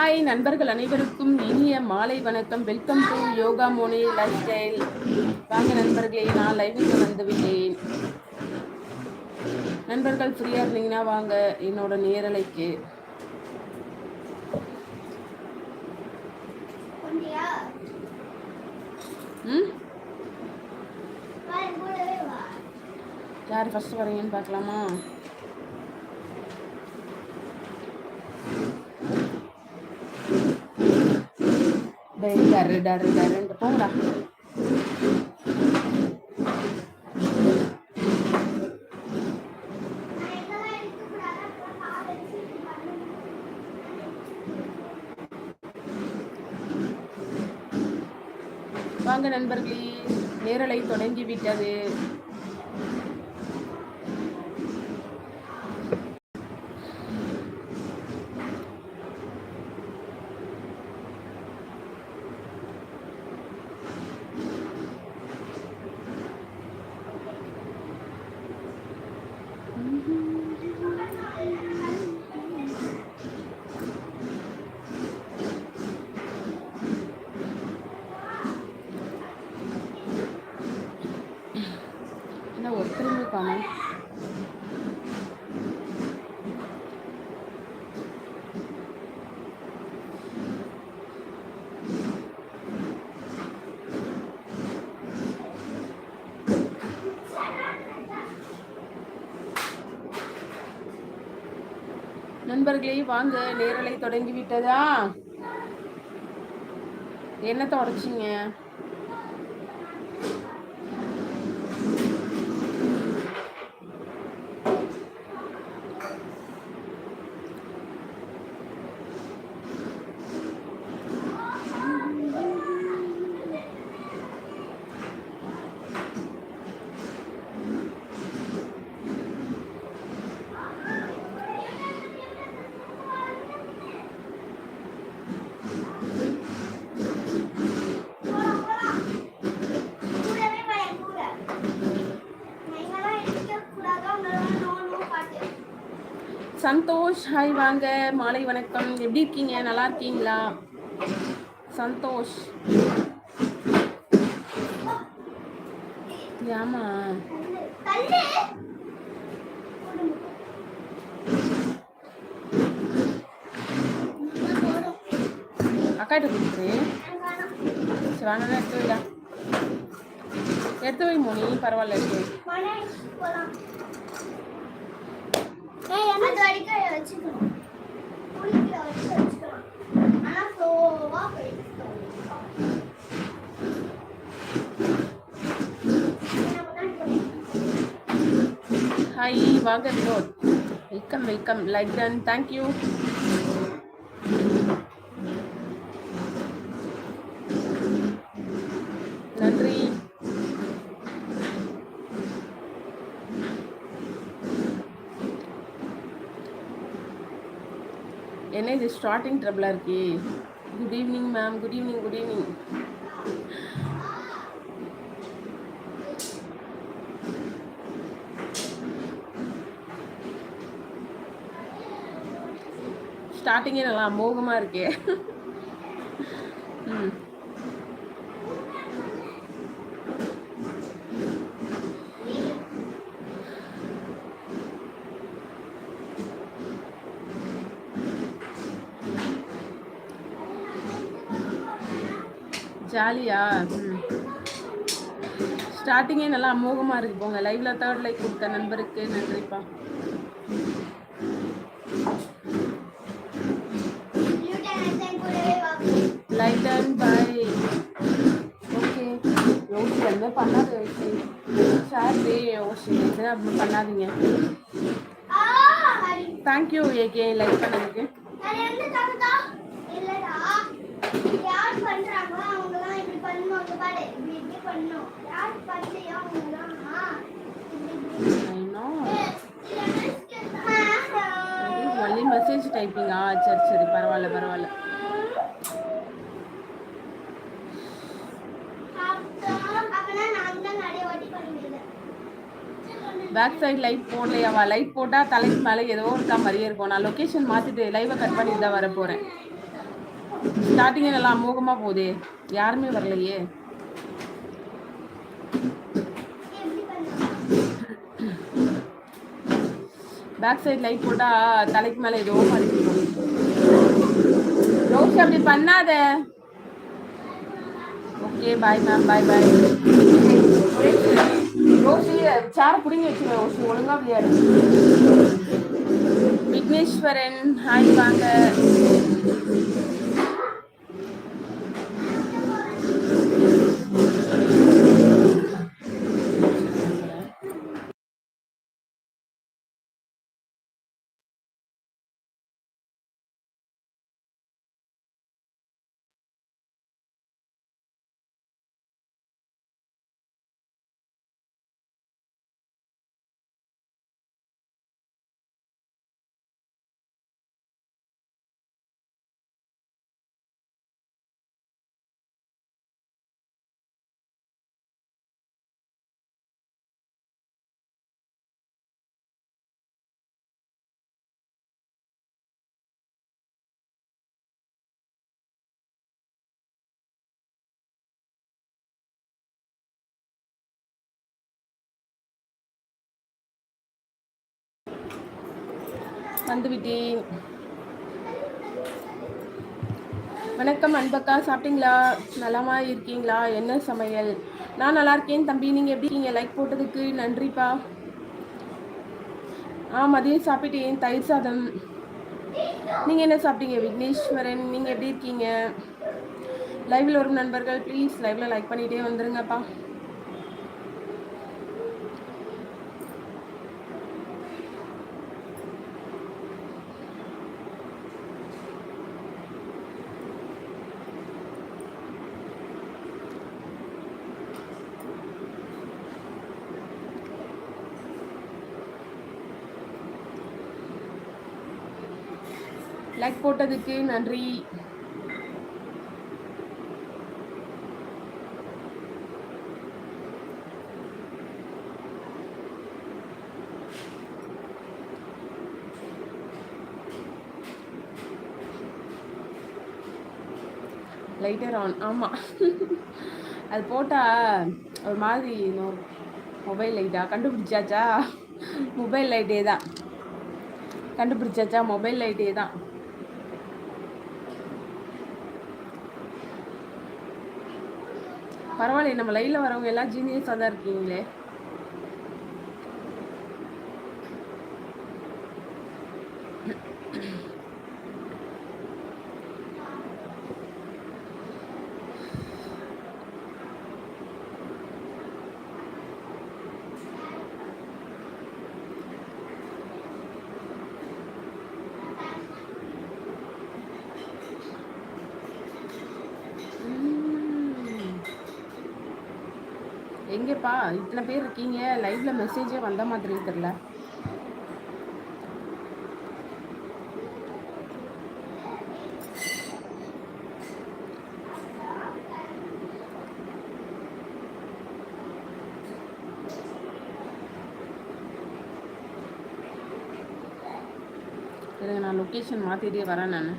Hi நண்பர்கள் அனைவருக்கும் இனிய மாலை வணக்கம். Welcome to yoga Moni life style வாங்க நண்பர்களே நான் லைவுக்கு வந்து விட்டேன். நண்பர்கள் ஃப்ரீயாக இருந்தீங்கன்னா வாங்க என்னோட நேரலைக்கு. யார் ஃபஸ்ட்டு வரீங்கன்னு பார்க்கலாமா? டேய் டரு டரு டருன்ட்டு போங்கடா வாங்க நண்பர்களே நேரலை தொடங்கி விட்டது திரும்பி காணும் நண்பர்களே வாங்க நேரலை தொடங்கி விட்டதா என்ன தொடச்சிங்க சந்தோஷ் ஹாய் வாங்க. மாலை வணக்கம். எப்படி இருக்கீங்க? நல்லா இருக்கீங்களா? சந்தோஷ். ஆமா அக்காட்ட கொடுத்துரு. சரி வாங்க எடுத்து வைடா. எடுத்து வை மோனி பரவாயில்ல எடுத்து வை ஹாய் வாங்க Vinoth welcome welcome like done thank you நன்றி என்ன இது ஸ்டார்டிங் ட்ரபிளாக இருக்கே? Good evening ma'am good evening good evening ஸ்டார்டிங்கே நல்லா அமோகமாக இருக்கே. ஜாலியா? ம். ஸ்டார்டிங்கே நல்லா அமோகமாக இருக்கு போங்க. லைவ்ல தேர்ட் லைக் கொடுத்த நண்பருக்கு நன்றிப்பா. லைக் டன் பாய் ஓகே யோசி எதுவுமே பண்ணாத யோசி ஷேர் யோசி எதுவும் பண்ணாதீங்க. தேங்க்யூ ஏகே லைக் பண்ணதுக்கு. ஒன்லி மெசேஜ் டைப்பிங் ஆ. சரி சரி பரவாயில்ல பரவாயில்ல. பேக் சைடு லைட் போடலையாவா? லைட் போட்டால் தலைக்கு மேலே ஏதோ இருக்கா மாதிரியே இருக்கும். நான் லொக்கேஷன் மாற்றிட்டு லைவை கட் பண்ணிட்டு தான் வர போகிறேன் ஸ்டார்டிங்கே நல்லா அமோகமாக போகுதே. யாருமே வரலையே. பேக் சைடு லைட் போட்டால் தலைக்கு மேலே ஏதோ மாதிரி ரோஸ் அப்படி பண்ணாத. Okay bye ma'am bye bye Rose chair பிடிங்கி வச்சுருவேன் ரோசி ஒழுங்கா விளையாடு. விக்னேஸ்வரன் ஹாய் வாங்க. வந்துவிட்டேன். வணக்கம் அன்பக்கா சாப்பிட்டீங்களா? நலமா இருக்கீங்களா? என்ன சமையல்? நான் நல்லா இருக்கேன் தம்பி நீங்கள் எப்படி இருக்கீங்க? லைக் போட்டதுக்கு நன்றிப்பா. ஆ மதியம் சாப்பிட்டேன் தயிர் சாதம். நீங்கள் என்ன சாப்பிட்டீங்க? விக்னேஸ்வரன் நீங்கள் எப்படி இருக்கீங்க? லைவில் வரும் நண்பர்கள் ப்ளீஸ் லைவில் லைக் பண்ணிகிட்டே வந்துருங்கப்பா. லைக் போட்டதுக்கு நன்றி. லைட்டர் ஆன் ஆமாம் அது போட்டால் ஒரு மாதிரி மொபைல் லைட்டா கண்டுபிடிச்சாச்சா? மொபைல் லைட்டே தான். கண்டுபிடிச்சாச்சா? மொபைல் லைட்டே தான். பரவாயில்ல நம்ம லைனில் வரவங்க எல்லாம் ஜீனியஸாக தான் இருக்கீங்களே. எங்கேப்பா? இத்தனை பேர் இருக்கீங்க. லைவ்ல மெசேஜே வந்த மாதிரி தெரியல. நான் லொக்கேஷன் மாற்றிட்டே வரேன் நான்.